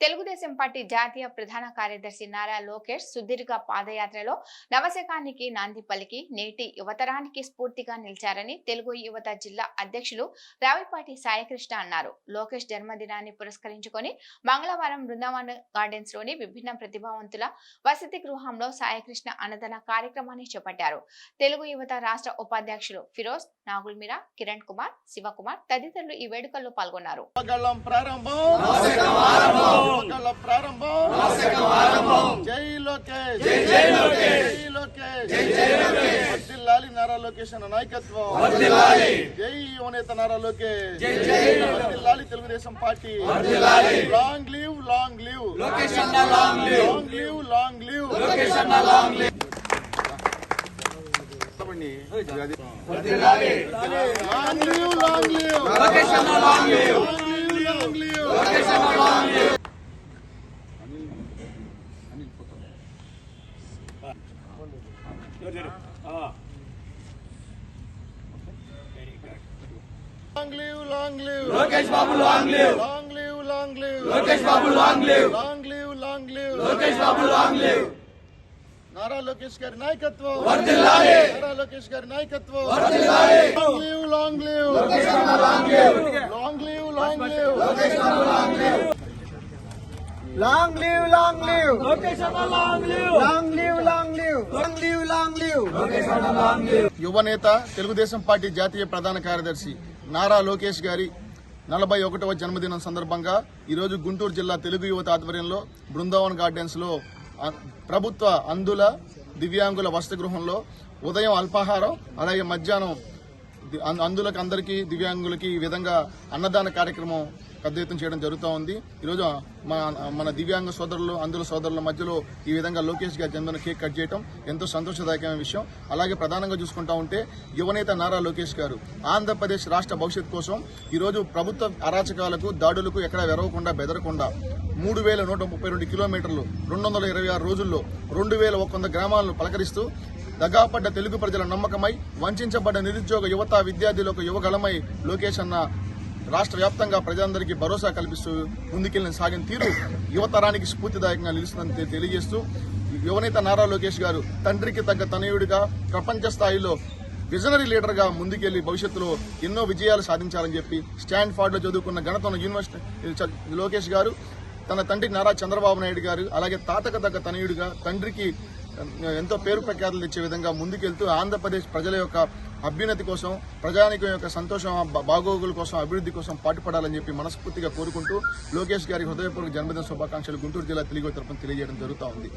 Telugu Desam party జాతీయ ప్రధాన కార్యదర్శి నారా లోకేష్ సుదీర్ఘ పాదయాత్రలో నవశకానికి నాంది పలికి నేటి యువతరానికి స్ఫూర్తిగా నిలిచారని తెలుగు యువత జిల్లా అధ్యక్షులు రావిపాటి సాయికృష్ణ అన్నారు. లోకేష్ జన్మదినాన్ని పురస్కరించుకొని మంగళవారం బృందావన గార్డెన్స్లోని విభిన్న ప్రతిభావంతుల వసతి గృహంలో సాయికృష్ణ అన్నదాన కార్యక్రమాన్ని చేపట్టారు. తెలుగు యువత రాష్ట్ర ఉపాధ్యక్షులు ఫిరోజ్ నాగుల్మిరా కిరణ్ కుమార్ శివకుమార్ తదితరులు ఈ వేడుకల్లో పాల్గొన్నారు. యువగళం ప్రారంభం. జై లోకేష్. జై లోకేష్. వర్ధిల్లాలి నారా లోకేష్ అన్న నాయకత్వం. జై యువనేత నారా లోకేష్. వర్ధిల్లాలి Telugu Desam party. Long live long live. Long live. Long live long live. Long live. Long live. long live long live Lokesh Babu long live long live long live Lokesh Babu long live long live long live Lokesh Babu long live Nara Lokesh గారి నాయకత్వం వర్ధిల్లాలి నారా లోకేష్ గారి నాయకత్వం వర్ధిల్లాలి long live long live Lokesh Babu long live long live long live Lokesh Babu long live యువనేత Telugu Desam party జాతీయ ప్రధాన కార్యదర్శి నారా లోకేష్ గారి నలభై ఒకటవ జన్మదినం సందర్భంగా ఈరోజు గుంటూరు జిల్లా తెలుగు యువత ఆధ్వర్యంలో బృందావన్ గార్డెన్స్లో ప్రభుత్వ అందుల దివ్యాంగుల వసతి గృహంలో ఉదయం అల్పాహారం అలాగే మధ్యాహ్నం అందులకు అందరికీ దివ్యాంగులకి ఈ విధంగా అన్నదాన కార్యక్రమం పెద్ద ఎత్తున చేయడం జరుగుతూ ఉంది. ఈరోజు మన మన దివ్యాంగ సోదరులు అందుల సోదరుల మధ్యలో ఈ విధంగా లోకేష్ గారి జన్మదిన కేక్ కట్ చేయడం ఎంతో సంతోషదాయకమైన విషయం. అలాగే ప్రధానంగా చూసుకుంటా ఉంటే యువనేత నారా లోకేష్ గారు ఆంధ్రప్రదేశ్ రాష్ట్ర భవిష్యత్ కోసం ఈరోజు ప్రభుత్వ అరాచకాలకు దాడులకు ఎక్కడ వెరవకుండా బెదరకుండా మూడు వేల నూట ముప్పై రెండు కిలోమీటర్లు రెండు వందల ఇరవై ఆరు రోజుల్లో రెండు వేల ఒక వంద గ్రామాలను పలకరిస్తూ దగాపడ్డ తెలుగు ప్రజల నమ్మకమై వంచబడ్డ నిరుద్యోగ యువత విద్యార్థులకు యువగలమై లోకేష్ అన్న రాష్ట్ర వ్యాప్తంగా ప్రజలందరికీ భరోసా కల్పిస్తూ ముందుకెళ్ళిన సాగిన తీరు యువతరానికి స్ఫూర్తిదాయకంగా నిలుస్తుందని తెలియజేస్తూ యువనేత నారా లోకేష్ గారు తండ్రికి తగ్గ తనయుడిగా ప్రపంచ స్థాయిలో విజనరీ లీడర్గా ముందుకెళ్ళి భవిష్యత్తులో ఎన్నో విజయాలు సాధించాలని చెప్పి స్టాండ్ చదువుకున్న ఘనత యూనివర్సిటీ లోకేష్ గారు తన తండ్రి నారా చంద్రబాబు నాయుడు గారు అలాగే తాతకు తగ్గ తనయుడిగా తండ్రికి ఎంతో పేరు ప్రఖ్యాతులు తెచ్చే విధంగా ముందుకెళ్తూ ఆంధ్రప్రదేశ్ ప్రజల యొక్క అభ్యున్నతి కోసం ప్రజానికం యొక్క సంతోషం బా- బాగోగుల కోసం అభివృద్ధి కోసం పాటుపడాలని చెప్పి మనస్ఫూర్తిగా కోరుకుంటూ లోకేష్ గారి హృదయపూర్వక జన్మదిన శుభాకాంక్షలు గుంటూరు జిల్లా తెలుగు తరపున తెలియజేయడం జరుగుతూ ఉంది.